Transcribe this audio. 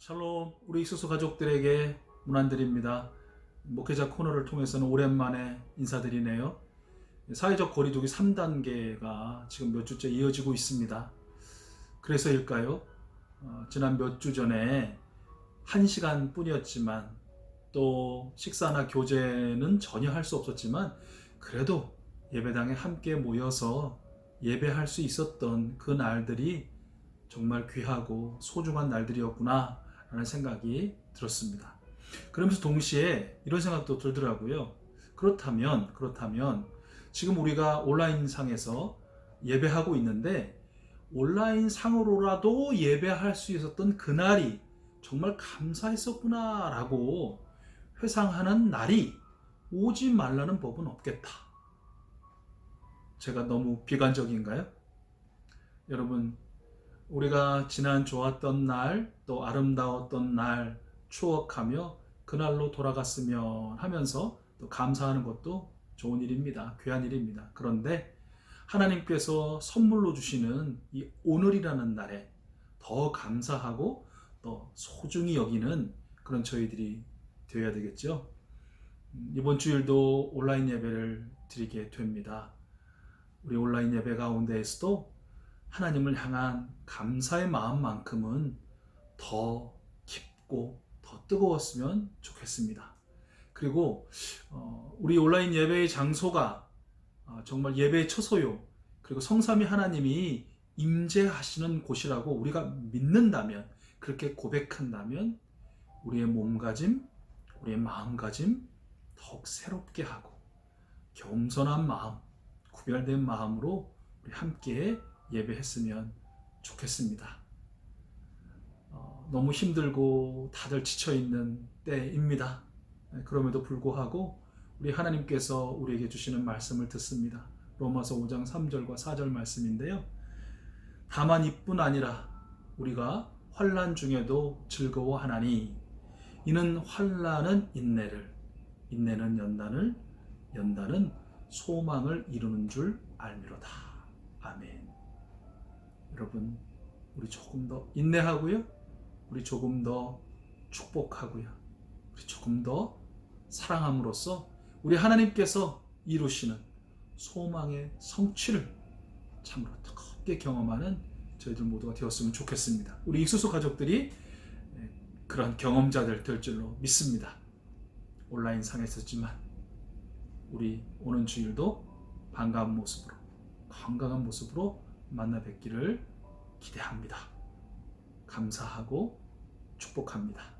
샬롬 우리 익수수 가족들에게 문안드립니다. 목회자 코너를 통해서는 오랜만에 인사드리네요. 사회적 거리두기 3단계가 지금 몇 주째 이어지고 있습니다. 그래서일까요? 어, 지난 몇 주 전에 1시간 뿐이었지만 또 식사나 교제는 전혀 할 수 없었지만 그래도 예배당에 함께 모여서 예배할 수 있었던 그 날들이 정말 귀하고 소중한 날들이었구나 라는 생각이 들었습니다. 그러면서 동시에 이런 생각도 들더라고요. 그렇다면, 그렇다면 지금 우리가 온라인 상에서 예배하고 있는데 온라인 상으로라도 예배할 수 있었던 그날이 정말 감사했었구나 라고 회상하는 날이 오지 말라는 법은 없겠다. 제가 너무 비관적인가요? 여러분, 우리가 지난 좋았던 날, 또 아름다웠던 날 추억하며 그날로 돌아갔으면 하면서 또 감사하는 것도 좋은 일입니다. 귀한 일입니다. 그런데 하나님께서 선물로 주시는 이 오늘이라는 날에 더 감사하고 또 소중히 여기는 그런 저희들이 되어야 되겠죠. 음, 이번 주일도 온라인 예배를 드리게 됩니다. 우리 온라인 예배 가운데에서도 하나님을 향한 감사의 마음만큼은 더 깊고 더 뜨거웠으면 좋겠습니다. 그리고 어, 우리 온라인 예배의 장소가 어, 정말 예배의 처소요. 그리고 성삼위 하나님이 임재하시는 곳이라고 우리가 믿는다면 그렇게 고백한다면 우리의 몸가짐, 우리의 마음가짐 더욱 새롭게 하고 겸손한 마음, 구별된 마음으로 우리 함께 예배했으면 좋겠습니다. 어, 너무 힘들고 다들 지쳐 있는 때입니다. 네, 그럼에도 불구하고 우리 하나님께서 우리에게 주시는 말씀을 듣습니다. 로마서 5장 3절과 4절 말씀인데요. 다만 이뿐 아니라 우리가 환란 중에도 즐거워하나니 이는 환란은 인내를 인내는 연단을 연단은 소망을 이루는 줄 알미로다. 아멘. 여러분, 우리 조금 더 인내하고요. 우리 조금 더 축복하고요. 우리 조금 더 사랑함으로써 우리 하나님께서 이루시는 소망의 성취를 참으로 뜨겁게 경험하는 저희들 모두가 되었으면 좋겠습니다. 우리 익수수 가족들이 그런 경험자들 될 줄로 믿습니다. 온라인 상에서지만 우리 오는 주일도 반가운 모습으로 건강한 모습으로 만나 뵙기를 기대합니다. 감사하고 축복합니다.